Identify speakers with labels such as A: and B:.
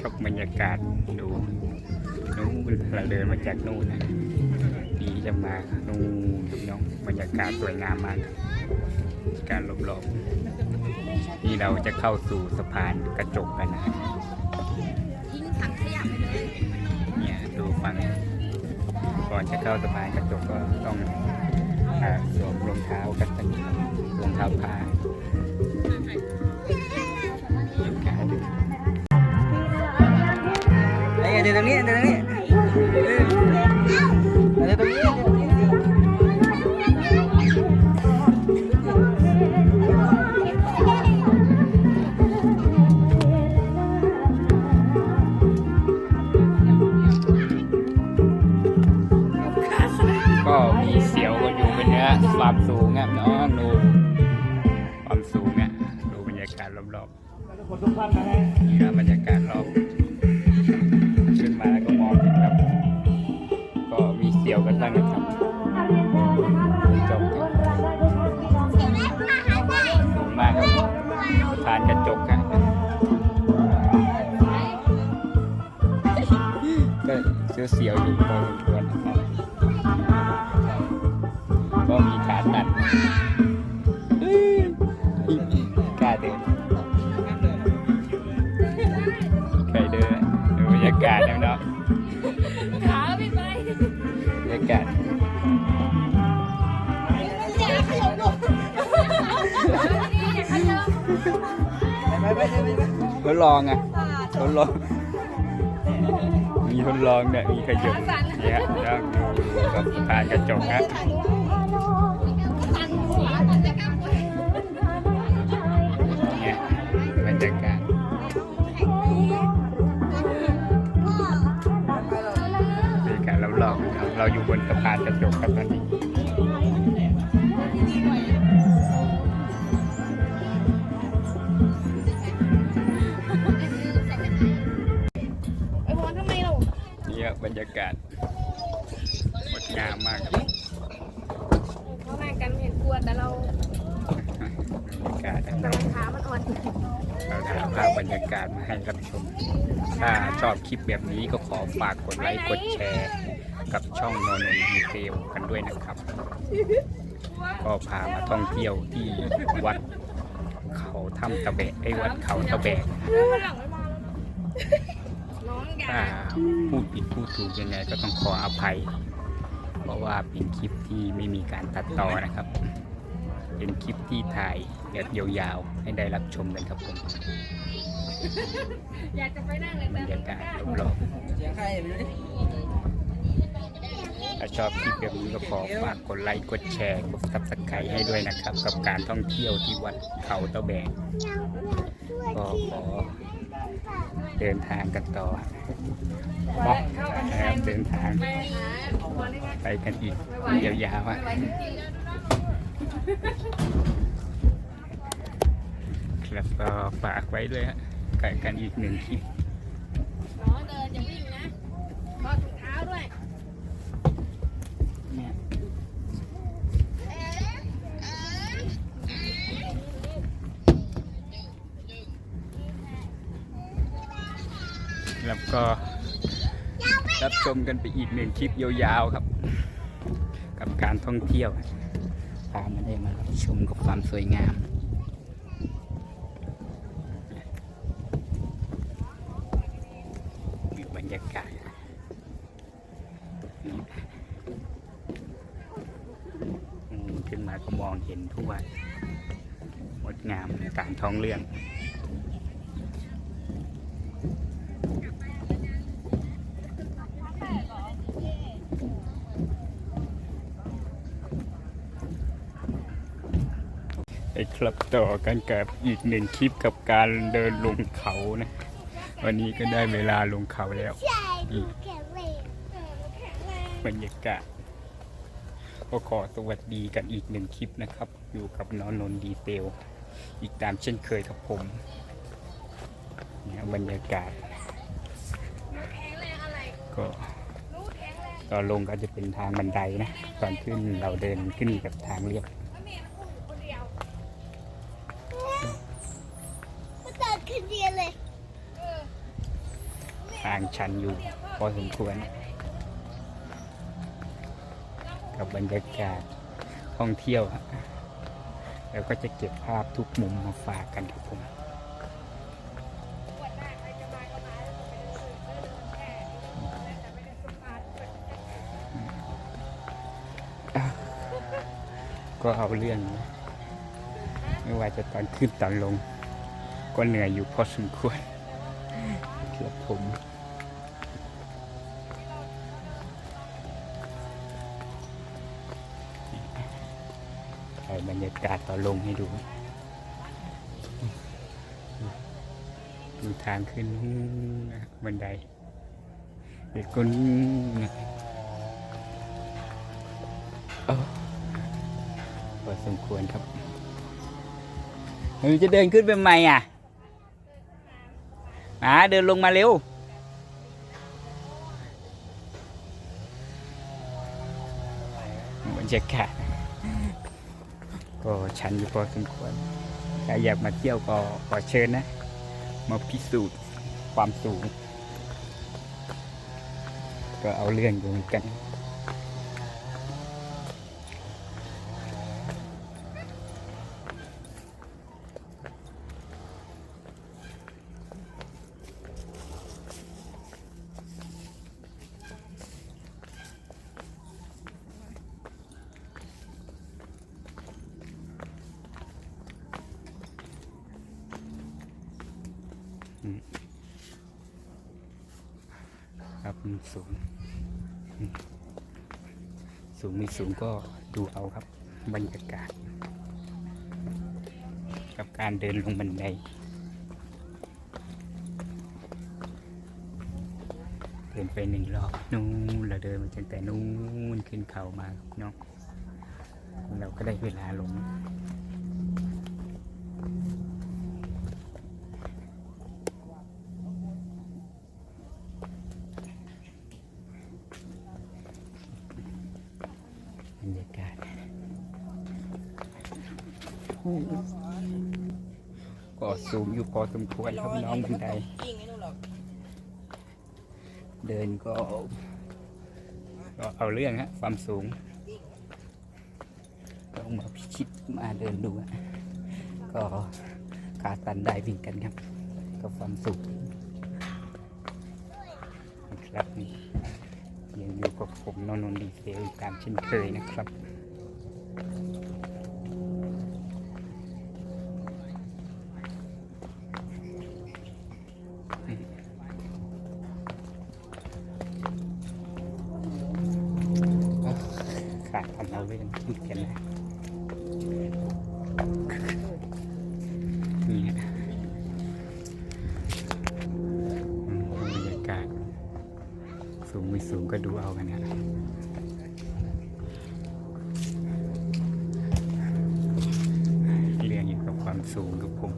A: ครับบรรยากาศดูนู้นเราเดินมาจากนู่นนะนี่จะมานู่นดูน้องบรรยากาศสวยงามมากการรอบๆนี่เราจะเข้าสู่สะพานกระจกกันนะ
B: ทิ้งถังขยะไปเลย
A: เนี่ยดูฟังก่อนจะเข้าสะพานกระจกก็ต้องอ่าสวมรองเท้ากันสักนิดรองเท้าผ้า ดี๋
C: ยวตรงนี้เดี๋ยวตรงนี้เออเดี๋ยวตรงนี้เดี๋ยวตรงนี้
A: ก็มีเสียวก็อยู่เป็นเนื้อความสูงอะน้องดูความสูงอะดูบรรยากาศรอบๆนี่ครับบรรยากาศรอบ มีเสียวกันบ้างนะครับจบครับสูงมากครับทานกระจกครับก็เสียวๆอยู่พอสมควรนะครับก็มีขาตัด
B: ไป
C: ไปไปไป
A: ทดลองไงทดลอง มีทดลองเนี่ยมีขยับเนี่ยแล้วดูกับผ่านกระจกฮะ เราอยู่บนสะพานกระจกครับตอนนี้
B: ไอ้พอนทำไมเรา
A: เนี่ยบรรยากาศงดงามมากครับ
B: เขาแม่กันเห็นกลัวแต่เรา
A: บรรยากาศ
B: แต่รองเท้ามันอ่อน
A: เราถ่ายภาพบรรยากาศมาให้รับชม ถ้าชอบคลิปแบบนี้ก็ขอฝากกดไลค์กดแชร์ กับช่องโนนนดีเทลกันด้วยนะครับ ก็พามาท่องเที่ยวที่วัดเขาถ้ำตะแบกไอ้วัดเขาตะแบก
B: มันหลังไม่มาน้องอย่า
A: ถ้าพูดผิดพูดถูกยังไงก็ต้องขออภัย เพราะว่าเป็นคลิปที่ไม่มีการตัดต่อนะครับ เป็นคลิปที่ถ่ายแบบยาวๆ ให้ได้รับชมกันครับผม
B: อยากจะไปนั่งเลย
A: บร
B: แต่
A: รยากาศรอบ
C: เสียงใครไปดูดิ
A: ๆ ถ้าชอบคลิปแบบนี้ก็ขอฝากกดไลค์กดแชร์กดซับสไครต์ให้ด้วยนะครับ กับการท่องเที่ยวที่วัดเขาตะแบกก็ขอเดินทางกันต่อไปนะครับเดินทาง
B: ไป
A: กันอีกยาวๆอะ
B: ไปจริงๆแล้ว
A: ครับก็ฝากไว้ด้วยฮะกันกันอีกหนึ่งคลิป
B: น้องเดินอย่าวิ่งนะถอดถุงเท้าด้วย
A: นี่ยแล้วก็รับชมกันไปอีกหนึ่งคลิปยาวๆครับ กับการท่องเที่ยวพามาได้มารับชมกับความสวยงามบรรยากาศอืมขึ้นมา ก็มองเห็นทั่วงดงามตามท้องเรื่องไปครับต่อกันกับอีกหนึ่งคลิปกับการเดินลงเขานะ วันนี้ก็ได้เวลาลงเขาแล้วนี่บรรยากาศ ก็ขอสวัสดีกันอีกหนึ่งคลิปนะครับ อยู่กับน้องนนท์ดีเทลอีกตามเช่นเคยครับผมเนี่ยบรรยากาศ
B: แข็งแรงอะไร
A: ก็
B: รู้แข็งแรง
A: ตอนลงก็จะเป็นทางบันไดนะ ตอนขึ้นเราเดินขึ้นกับทางเรียบ
B: แล้วเมียคู่คนเดียว
D: ก็เดินขึ้นเรียนเลย
B: เออ
A: ทางชันอยู่พอสมควร กับบรรยากาศท่องเที่ยวแล้วก็จะเก็บภาพทุกมุมมาฝากกันครับผมก็เอาเรื่องนะไม่ว่าจะตอนขึ้นตอนลง ก็เหนื่อยอยู่พอสมควรครับผม ถ่ายบรรยากาศตอนลงให้ดูดูทางขึ้นบันไดเด็กคนเอ้าพอสมควรครับเฮ้ยจะเดินขึ้นไปใหม่อะมาเดินลงมาเร็วบรรยากาศ ก็ชันอยู่พอสมควรใครอยากมาเที่ยวก็ขอเชิญนะ มาพิสูจน์ความสูง ก็เอาเรื่องอยู่เหมือนกัน ครับมันสูง สูงไม่สูงก็ดูเอาครับ บรรยากาศ กับการเดินลงบันได เดินไปหนึ่งรอบนู้นเราเดินมาตั้งแต่นู้นขึ้นเขามาครับเนาะเราก็ได้เวลาลง บรรยากาศ ก็สูงอยู่พอสมควรครับน้องบันไดเดินก็ก็เอาเรื่องฮะความสูงต้องมาพิชิตมาเดินดูก็ขาตันได้วิ่งกันครับ ก็ความสูงครับนี่ยังอยู่กับผมนนนท์ดีเซลตามเช่นเคยนะครับ ขาดทำเอาเรื่องคิดกันนะนี่ฮะบรรยากาศ สูงไม่สูงก็ดูเอากันนะเรียงอยู่กับความสูงกับผม